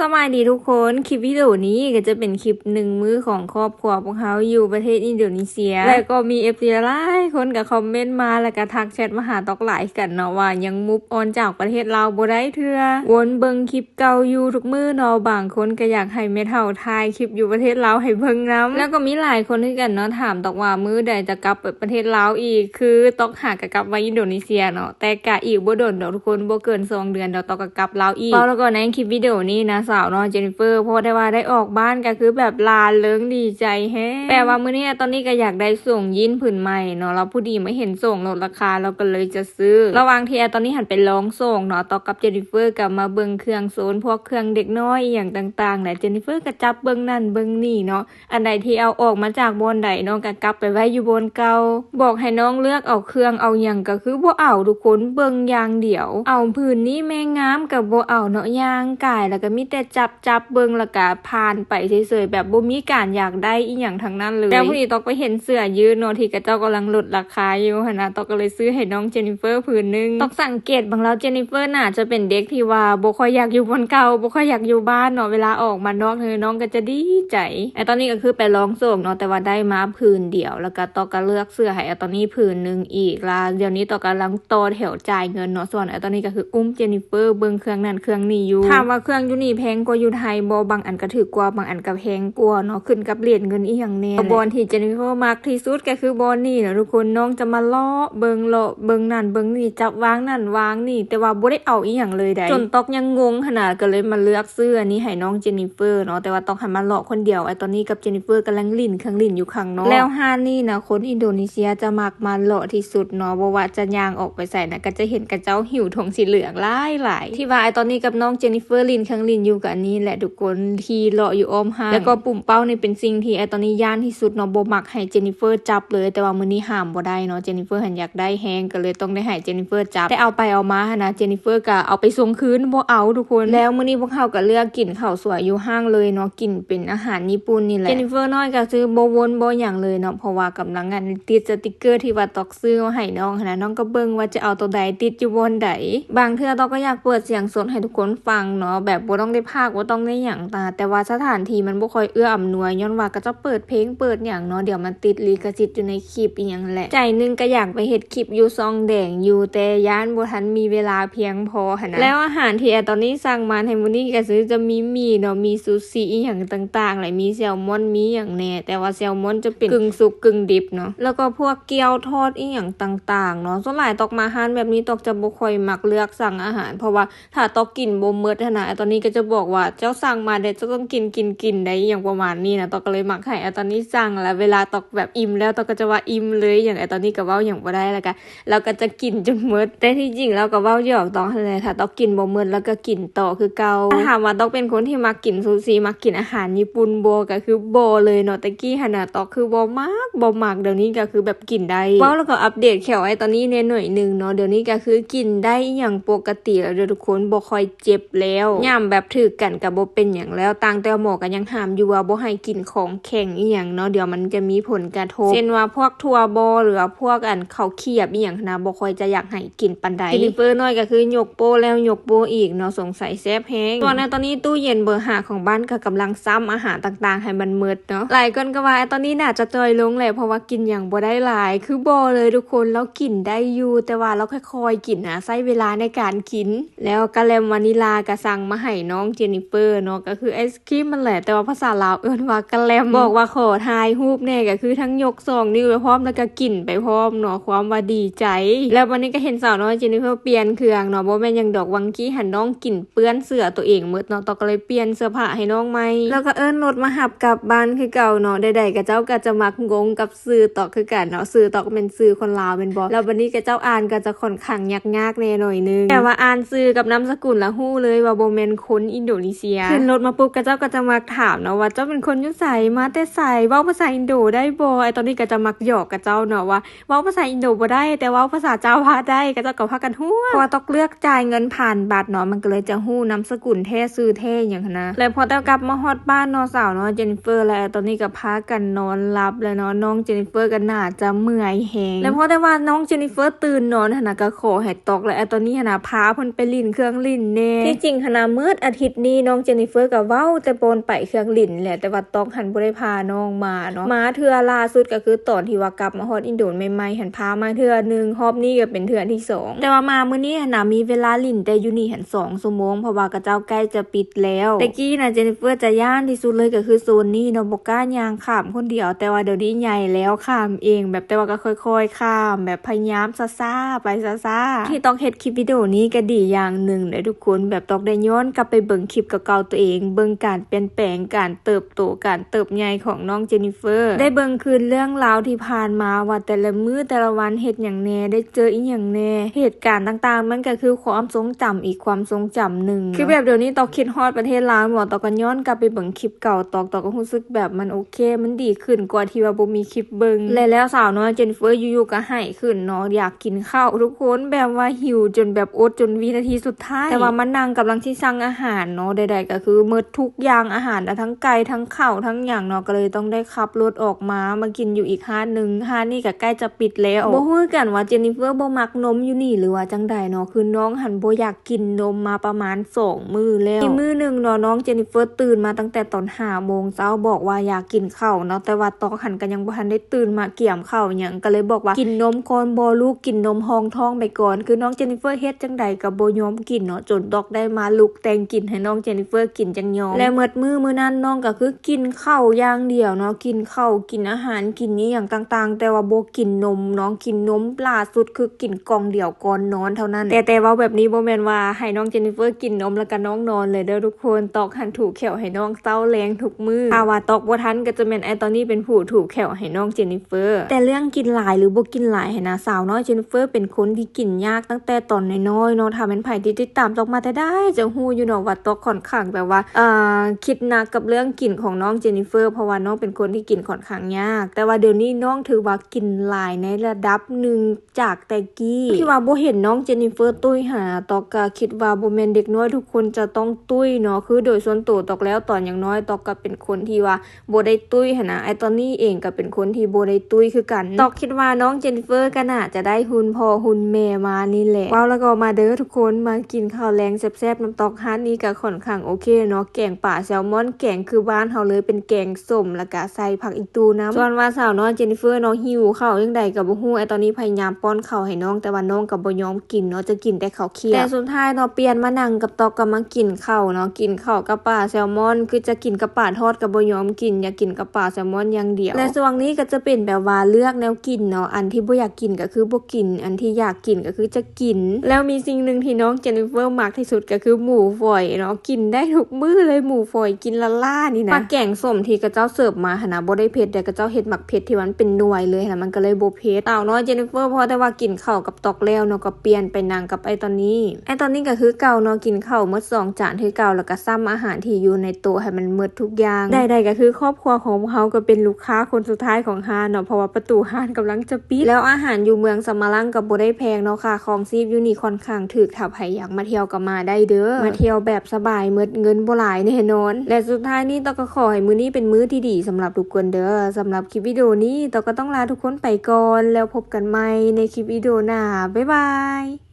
สบายดีทุกคนคลิปวิดีโอนี้ก็จะเป็นคลิปหนึ่งมือของครอบครัวพวกเขาอยู่ประเทศอินโดนีเซีย แล้วก็มีเอฟซีหลายคนกับคอมเมนต์มาแล้วก็ทักแชทมาหาตอกหลายกันเนาะว่ายังมุฟออนจากประเทศลาวบ่ได้เทื่อวนเบิงคลิปเก่าอยู่ทุกมือเนาะบางคนก็อยากให้เมทัลทายคลิปอยู่ประเทศลาวให้เบิ่งนํแล้วก็มีหลายคนที่กันเนาะถามตอกว่ามือใดจะกลับไปประเทศลาวอีก คือตอกหากกลับมาอินโดนีเซียเนาะแต่กะอีกบ่โดนดอกทุกคนบ่เกินสองเดือนเดี๋ยวตอกก็กลับลาวอีกแล้วก็ในคลิปวิดีโอนี้นะสาวเนาะเจนนิเฟอร์เพราะได้ว่าได้ออกบ้านก็คือแบบลาเลิงดีใจแฮะแปลว่ามื้อนี้ตอนนี้ก็อยากได้ส่งยินผืนใหม่เนาะเราผู้ดีไม่เห็นส่งลดราคาเราก็เลยจะซื้อ ระหว่างที่แอตอนนี้หันไปลองส่งเนาะต่อกับเจนนิเฟอร์กับมาเบิงเครื่องโซนพวกเครื่องเด็กน้อยอย่างต่างๆแหละเจนนิเฟอร์ก็จับเบิงนั่นเบิงนี่เนาะอันใดที่เอาออกมาจากบนใดน้องก็กลับไปไว้อยู่บนเก่าบอกให้น้องเลือกเอาเครื่องเอาหยังก็คือบ่เอาทุกคนเบิงอย่างเดียว เอาผืนนี้แม่งามกับบ่เอาเนาะย่างกายแล้วก็มีแต่จับจับเบิงล้วก็ผ่านไปเฉยๆแบบบ่มีการอยากได้อีหยังทั้งนั้นเลยแล้วพอดีตอกไปเห็นเสื้อยืดเนที่กระเจ้ากำลังลดราคาอยู่หนะตอกก็เลยซื้อให้น้องเจนนิเฟอร์ผืนหนึงตอกสังเกตบางแล้วเจนนิเฟอร์น่าจะเป็นเด็กที่ว่าบ่ค่อยอยากอยู่บนเก่าบ่ค่อยอยากอยู่บ้านเนาะเวลาออกมานอกเธอน้องก็จะดีใจไอตอนนี้ก็คือไปลองส่งเนาะแต่ว่าได้มาผืนเดียว แล้วก็ตอกก็เลือกเสื้อให้ไอตอนนี้ผืนหนึงอีกละเดี๋ยวนี้ตอกกำลังโตอแถวจ่ายเงินเนาะส่วนไอตอนนี้ก็คืออุ้มเจนนิเฟอร์เบิงเครื่องนั่นเครื่องนี้อยู่ถามว่าเครื่องอยู่นี่แพงกว่าอยู่ไทยบ่บางอันก็ถือกว่าบางอันก็แพงกว่าเนาะขึ้นกับเหรียญเงินอีหยังแน่บอลที่เจนนิเฟอร์มักที่สุดก็คือบอลนี่เนาะทุกคนน้องจะมาเลาะเบิ่งเลาะเบิ่งนั่นเบิ่งนี่จับวางนั่นวางนี่ แต่ว่าบ่ได้เอาอีหยังเลยได้จนตอกยังงงขนาดก็เลยมาเลือกเสื้อนี้ให้น้องเจนนิเฟอร์เนาะแต่ว่าต้องให้มาเลาะคนเดียวไอตอนนี้กับเจนนิเฟอร์กำลังลิ่นเครื่องลิ่นอยู่ข้างนอกแล้วห้านนี่นะคนอินโดนีเซียจะมักมาเลาะที่สุดเนาะบ่ว่าจะย่างออกไปใส่นะก็จะเห็นกระเจ้าหิวถงสีเหลืองหลายหลายที่ว่าไอตอนนี้กับน้องเจนนิเฟอร์ลิ่นเครื่องลิ่นอยู่กับอันนี้แหละทุกคนที่เลาะอยู่อ้อมห้างแล้วก็ปุ่มเป้านี่เป็นสิ่งที่ไอตอนนี้ย่านที่สุดเนาะโบมักให้เจนนิเฟอร์จับเลยแต่ว่ามือนี้ห้ามบ่ได้เนาะเจนนิเฟอร์หันอยากได้แฮงก็เลยต้องได้ให้เจนนิเฟอร์จับแต่เอาไปเอามาหันะเจนนิเฟอร์ก็เอาไปส่งคืนบ่เอาทุกคนแล้วมื้อนี้พวกเขาก็เลือกกินข้าวสวยอยู่ห้างเลยเนาะกินเป็นอาหารญี่ปุ่นนี่แหละเจนนิเฟอร์น้อยก็ซื้อบ่วนบ่หยังเลยเนาะเพราะว่ากำลังงานติดสติกเกอร์ที่ว่าตอกซื้อมาให้น้องนนะน้องก็เบิ่งว่าจะเอาตัวใดติดอยู่บนใดบางเทื่อตอกก็อยากเปิดเสียงสดให้ทุกคนฟังเนาะแบบบ่ต้องได้พากย์บ่ต้องได้หยังตา แต่ว่าสถานที่มันบ่ค่อยเอื้ออำนวยย้อนว่าก็จะเปิดเพลงเปิดหยังเนาะเดี๋ยวมันติดลิขสิทธิ์อยู่ในคลิปอีหยังแหละใจหนึงก็อยากไปเฮ็ดคลิปอยู่ซองแดงอยู่แต่ย่านบ่ทันมีเวลาเพียงพอหั่นนะแล้วอาหารที่แอตอนนี้สั่งมาให้มื้อนี้ก็ซื้อจะมีหมี่เนาะมีซูชิอีหยังต่างๆหลายมีแซลมอนมีหยังแน่แต่ว่าแซลมอนจะเป็นกึ่งสุกกึ่งดิบเนาะแล้วก็พวกเกี๊ยวทอดอีหยังต่างๆเนาะส่วนหลายตอกมาหารแบบนี้ตอกจะบ่ค่อยมักเลือกสั่งอาหาร เพราะว่าถ้าตอกกินบ่หมดหั่นนะตอนนี้ก็จะบอกว่าเจ้าสั่งมาเดี๋ยวจะต้องกินกินกินได้อย่างประมาณนี้นะตอกก็เลยมักให้ไอ้ตอนนี้สั่งแล้วเวลาตอกแบบอิ่มแล้วตอกก็จะว่าอิ่มเลยอย่างไอ้ตอนนี้ก็เว้าอย่างบ่ได้แล้วก็เราก็จะกินจนหมดแต่ที่จริงเราก็เว้าหยอกตอกเลยถ้าตอกกินบ่หมดแล้วก็กินต่อคือเก่าถามว่าตอกเป็นคนที่มักกินซูชิมักกินอาหารญี่ปุ่นบ่ก็คือบ่เลยเนาะตะกี้หันน่ะตอกคือบ่มักบ่มักเดี๋ยวนี้ก็คือแบบกินได้เว้าแล้วก็อัปเดตแขวไอ้ตอนนี้เนี่ยหน่อยหนึงเนาะเดี๋ยวนี้ก็คือกินได้อย่างปกติแล้วเด้อทุกคนบ่ค่อยเจ็บแล้วย่ํแบบถือกันก็บ่เป็นหยังแล้วต่างแต่หมอก็ยังห้ามอยู่ว่าบ่ให้กินของแข็งอีหยังเนาะเดี๋ยวมันจะมีผลกระทบเช่นว่าพวกทั่วบ่หรือว่าพวกอันข้าวเคียบอีหยังนะบ่ค่อยจะอยากให้กินปานใดฟิลิเปอร์น้อยก็คือยกโปแล้วยกโปอีกเนาะสงสัยแซ่บแฮงส่วนในตอนนี้ตู้เย็นเบอร์5ของบ้านก็กำลังซ้ำอาหารต่างๆ ให้มันหมดเนาะหลายคนก็ว่าตอนนี้น่าจะจอยลงแหละเพราะว่ากินอย่างบ่ได้หลาย คือบ่เลยทุกคนแล้วกินได้อยู่แต่ว่าเราค่อยๆกินนะใช้เวลาในการกิน แล้วกะแลมวานิลาก็สั่งมาให้น้องเจนนิเฟอร์เนาะก็คือไอศครีมมันแหละแต่ว่าภาษาลาวเอิ้นว่ากะแลมบอกว่าขอถ่ายรูปแน่ก็คือทั้งยกซองนิ้วไปพร้อมแล้วก็กินไปพร้อมเนาะความว่าดีใจ แล้ววันนี้ก็เห็นสาวน้อยเจนนิเฟอร์เปลี่ยนเครื่องเนาะบ่แม่นยังดอกวังกี้หันน้องกินเปื้อนเสื้อตัวเองหมดเนาะตอกก็เลยเปลี่ยนเสื้อผ้าให้น้องใหม่แล้วก็เอิ้นรถมาหับกลับบ้านคือเก่าเนาะใดๆก็เจ้าก็จะมักงงกับสื่อตอกคือกันเนาะสื่อตอกเป็นสื่อคนลาวเป็นบ่แล้ววันนี้ก็เจ้าอ่านก็จะค่อนข้างยากๆแน่หน่อยนึงแต่ว่าอ่านสื่อกับนามสกุลละฮู้เลยว่าบ่แม่นคนอินโดนีเซียขึ้นรถมาปุ๊บก็เจ้าก็จะมักถามเนาะว่าเจ้าเป็นคนอยู่ไสมาแต่ไสเว้าภาษาอินโดได้บ่ไอ้ตอนนี้ก็จะมักหยอกกับเจ้าเนาะว่าเว้าภาษาอินโดบ่ได้ แต่เว้าภาษาเจ้าพาได้ก็เจ้าก็พากันฮู้เพราะว่าต้องเลือกจ่ายเงินผ่านบัตรเนาะมันก็เลยจะฮู้นามสกุลแท้ซื่อแท้หยังหั้นนะแล้วพอแต่กลับมาฮอดบ้านเนาะสาวเนาะเจนนิเฟอร์แล้วตอนนี้ก็พากันนอนหลับแล้วเนาะน้องเจนนิเฟอร์ก็น่าจะเมื่อยแฮงแล้วพอแต่ว่าน้องเจนนิเฟอร์ตื่นนอนหั้นนะก็ขอให้ตอกแล้วไอ้ตอนนี้หั้นนะพาเพิ่นไปลิ้นเครื่องลิ้นแน่ที่จริงหั้นนะมืดอาทิตย์ทิศนี้น้องเจนนิเฟอร์ก็เว้าแต่ปนไปเครื่องลิ่นแหละแต่ว่าตอกหันบ่ได้พาน้องมาเนาะมาเทื่อล่าสุดก็คือตอนที่ว่ากลับมาฮอดอินโดนใหม่ๆหันพามาเทื่อหนึงรอบนี้ก็เป็นเทื่อที่สองแต่ว่ามามื้อนี้หันน่ะมีเวลาลิ่นแต่อยู่นี่หันสองชั่วโมงเพราะว่ากระเจ้าใกล้จะปิดแล้วแต่กี้น่ะเจนนิเฟอร์จะย่านที่สุดเลยก็คือโซนนี้เนาะบ่กล้าย่างข้ามคนเดียว แต่ว่าเดี๋ยวนี้ใหญ่แล้วข้ามเอง แบบแต่ว่าก็ค่อยๆข้าม แบบพยายามซ่าๆไปซ่าๆที่ต้องเฮ็ดคลิปวิดีโอนี้ก็ดีอย่างหนึ่งเลยทุกคนแบบต้องได้ย้อนกลับไปเบิ่งคลิปเก่าๆตัวเอง เบิ่งการเปลี่ยนแปลงการเติบโตการเติบใหญ่ของน้องเจนนิเฟอร์ ได้เบิ่งคืนเรื่องราวที่ผ่านมาว่าแต่ละมื้อแต่ละวันเฮ็ดหยังแหน่ได้เจออีหยังแหน่เหตุการณ์ต่างๆ มันก็คือความทรงจำอีกความทรงจำหนึ่งคือแบบเดี๋ยวนี้ตอกคิดฮอดประเทศลาวหมดตอกก็ย้อนกลับไปเบิ่งคลิปเก่าตอกตอกก็รู้สึกแบบมันโอเค มันดีขึ้นกว่าที่ว่าบ่มีคลิปเบิ่งและแล้วสาวน้อยเจนนิเฟอร์อยู่ๆก็ให้ขึ้นเนาะอยากกินข้าวทุกคนแบบว่าหิวจนแบบอดจนวินาทีสุดท้าย แต่ว่ามันนั่งกำลังที่สั่งอาหารเนาะใดๆก็คือมืดทุกอย่างอาหารอะทั้งไก่ทั้งข้าวทั้งอย่างเนาะก็เลยต้องได้ขับรถออกมามากินอยู่อีกห้านหนึ่งห้านนี่ก็ใกล้จะปิดแล้วบ่ฮู้กันว่าเจนนิเฟอร์บ่มักนมอยู่นี่หรือว่าจังใดเนาะคือน้องหันบ่อยากกินนมมาประมาณสองมื้อแล้วอีมื้อหนึ่งเนาะน้องเจนนิเฟอร์ตื่นมาตั้งแต่ตอน5โมงเช้าบอกว่าอยากกินข้าวเนาะแต่ว่าตอนหันก็ยังบ่ทันได้ตื่นมาเกี่ยมข้าวหยังก็เลยบอกว่ากินนมก่อนบ่ลูกกินนมห้องท้องไปก่อน คือน้องเจนนิเฟอร์เฮ็ดจังใดก็บ่ยอมกินเนาะจนดอกได้มาลุกแต่งกินให้น้องเจนนิเฟอร์กินจังยอมและเมื่อมือมือนั้นน้องก็คือกินข้าวอย่างเดียวเนาะกินข้าวกินอาหารกินนี้อย่างต่างๆ แต่ว่าโบกินนมน้องกินนมล่าสุดคือกินกองเดียวก่อนนอนเท่านั้น แต่แต่ว่าแบบนี้โบแมนว่าให้น้องเจนนิเฟอร์กินนมแล้วก็น้องนอนเลยเด้อทุกคนตอกหันถูกแขวให้น้องเศร้าแรงทุกมื้อถ้าว่าตอกบ่ทันก็จะแมนไอตอนนี้เป็นผู้ถูกแขวให้น้องเจนนิเฟอร์แต่เรื่องกินหลายหรือบ่กินหลายให้นะสาวน้อยเจนนิเฟอร์เป็นคนที่กินยากตั้งแต่ตอนน้อยๆเนาะถ้าเป็นไผที่ติดตามตอกมาแต่ได้จะฮู้อยู่เนาะว่าตอกค่อนข้างแบบว่าอ่อคิดหนักกับเรื่องกลิ่นของน้องเจนนิเฟอร์เพราะว่าน้องเป็นคนที่กินค่อนข้างยาก แต่ว่าเดี๋ยวนี้น้องถือว่ากินหลายในระดับหนึ่งจากแต่กี้ที่ว่าโบเห็นน้องเจนนิเฟอร์ตุ้ยหาตอกก็คิดว่าโบแมนเด็กน้อยทุกคนจะต้องตุ้ยเนาะคือโดยส่วนตัวตอกแล้วตอนอย่างน้อยตอกก็เป็นคนที่ว่าโบได้ตุ้ยหนะไอตอนนี้เองก็เป็นคนที่โบได้ตุ้ยคือกันตอกคิดว่าน้องเจนนิเฟอร์ก็น่าจะได้หุ่นพ่อหุ่นแม่มานี่แหละว้าวแล้วก็มาเด้อทุกคนมากินข้าวแรงแซ่บๆน้ำตอกฮานนี้ก็ค่อนข้างโอเคเนาะแกงป่าแซลมอนแกงคือบ้านเฮาเลยเป็นแกงส้มแล้วก็ใส่ผักอีกตูน้ำส่วนว่าสาวน้อยเจนนิเฟอร์เนาะหิวข้าวจังใดก็บ่ฮู้ไอตอนนี้พยายามป้อนข้าวให้น้องแต่ว่าน้องก็บ่ยอมกินเนาะจะกินแต่ข้าวเคี่ยวแต่สุดท้ายเนาะเปลี่ยนมานั่งกับตอกก็มากินข้าวเนาะกินข้าวกับป่าแซลมอน คือจะกินกับป่าทอดก็บ่ยอมกินอยากกินกับป่าแซลมอนอย่างเดียวและส่วนนี้ก็จะเป็นแบบว่าเลือกแนวกินเนาะอันที่บ่อยากกินก็คือบ่กิน อันที่อยากกินก็คือจะกิน แล้วมีสิ่งหนึ่งที่น้องเจนนิเฟอร์มักที่สุดก็คือหมูฝอยเนาะกินได้ทุกมื้อเลยหมูฝอยกินละล่านี่นะปลาแกงสมที่กระเจ้าเสิร์ฟมาหนะบ่ได้เผ็ดแต่กระเจ้าเฮ็ดหมักเผ็ดที่มันเป็นหน่วยเลยนะมันก็เลยโบเผ็ดเต่าน้อยเจนนิเฟอร์พอแต่ว่ากินข้าวกับตอกแล้วเนาะก็เปลี่ยนไปนางกับไอตอนนี้ไอตอนนี้ก็คือเก่าเนาะกินข้าวมื้อสองจานคือเก่าแล้วก็ซ้ำอาหารที่อยู่ในโต๊ะให้มันหมดทุกอย่างใดๆก็คือครอบครัวของเขาก็เป็นลูกค้าคนสุดท้ายของห้านเนาะเพราะว่าประตูห้านกำลังจะปิดแล้วอาหารอยู่เมืองสมารังกับบ่ได้แพงเนาะค่ะของซีฟยูนี่ค่อนข้างถูกถ้าใครอยากมาเที่ยวก็มาได้เด้อมาเที่ยวแบบสบายเมิดเงินบ่หลายแน่นอน และสุดท้ายนี้ตอก็ขอให้มือนี้เป็นมื้อที่ดีสำหรับทุกคนเด้อสำหรับคลิปวิดีโอนี้ตอก็ต้องลาทุกคนไปก่อน แล้วพบกันใหม่ในคลิปวิดีโอหน้าบ๊ายบาย